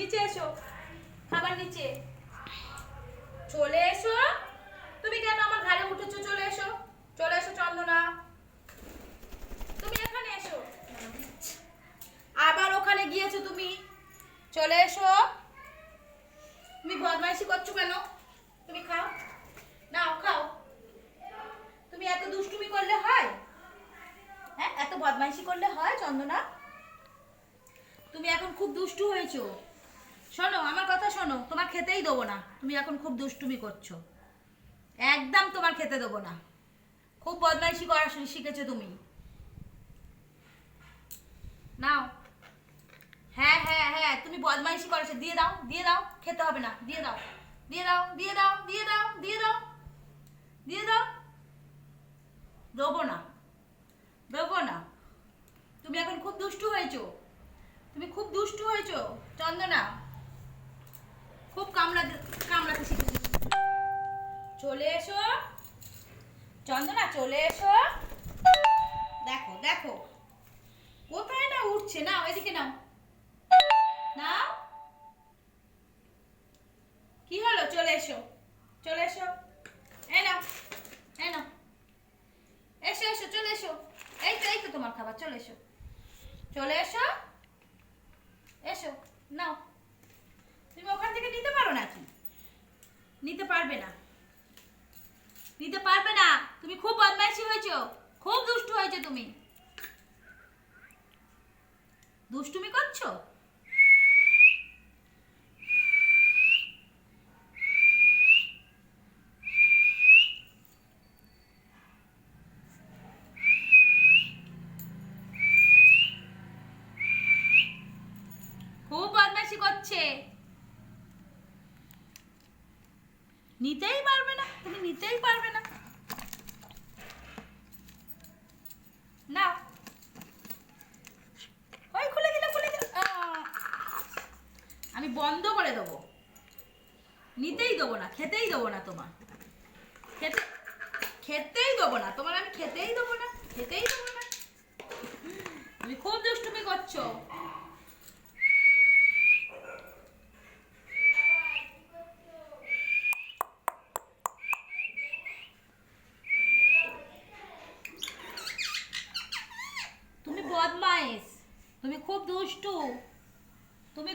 নিচে এসো। খাবার নিচে। চলে এসো। তুমি কেন আমার ঘাড়ে উঠেছো? চলে এসো। চলে এসো চন্দনা। তুমি এখানে এসো। আবার ওখানে গিয়েছো তুমি। চলে এসো। তুমি বদমাইশি করছ কেন? তুমি খাও। নাও, খাও। তুমি এত দুষ্টুমি করলে হয়? হ্যাঁ এত বদমাইশি করলে হয় চন্দনা? তুমি এখন খুব দুষ্টু হয়েছো। শোনো, আমার কথা শোনো, তোমার খেতেই দেবো না। তুমি এখন খুব দুষ্টুমি করছ। একদম তোমার খেতে দেবো না। খুব বদমাইশি করা শিখেছো তুমি। নাও। হ্যাঁ হ্যাঁ হ্যাঁ তুমি বদমাইশি করেছ দিয়ে দাও দিয়ে দাও, খেতে হবে না। দিয়ে দাও দিয়ে দাও দিয়ে দাও দিয়ে দাও দিয়ে দাও দিয়ে দাও দেবো না দেবো না তুমি এখন খুব দুষ্টু হয়েছো তুমি খুব দুষ্টু হয়েছো চন্দনা খুব কামড়াতে কামড়াতে শিখেছো চলে এসো। চন্দনা, চলে এসো। দেখো দেখো। কোথায় না উঠছে? না এদিকে নাও। নাও। কি হলো? চলে এসো। চলে এসো। এই নাও এই নাও। এসো এসো, চলে এসো। এই তোমার খাবার, চলে এসো। চলে এসো। এসো, নাও। তুমি ওখান থেকে নিতে পারো নাকি? নিতে পারবে না। নিতে পারবে না। তুমি খুব বদমাইশি হয়েছো। খুব দুষ্টু হয়েছো তুমি। দুষ্টুমি করছ খুব বদমাইশি করছে নিতেই পারবে না, তুমি নিতেই পারবে না। নাও। ওই খুলে দিলে খুলে দিলে! আমি বন্ধ করে দেবো। নিতেই দেবো না, খেতেই দেবো না তোমার। খেতে খেতেই দেবো না, তোমার আমি খেতেই দেবো না, খেতেই দেবো না তুমি খুব দুষ্টুমি করছ তুমি বদমাইশ তুমি খুব দুষ্টু তুমি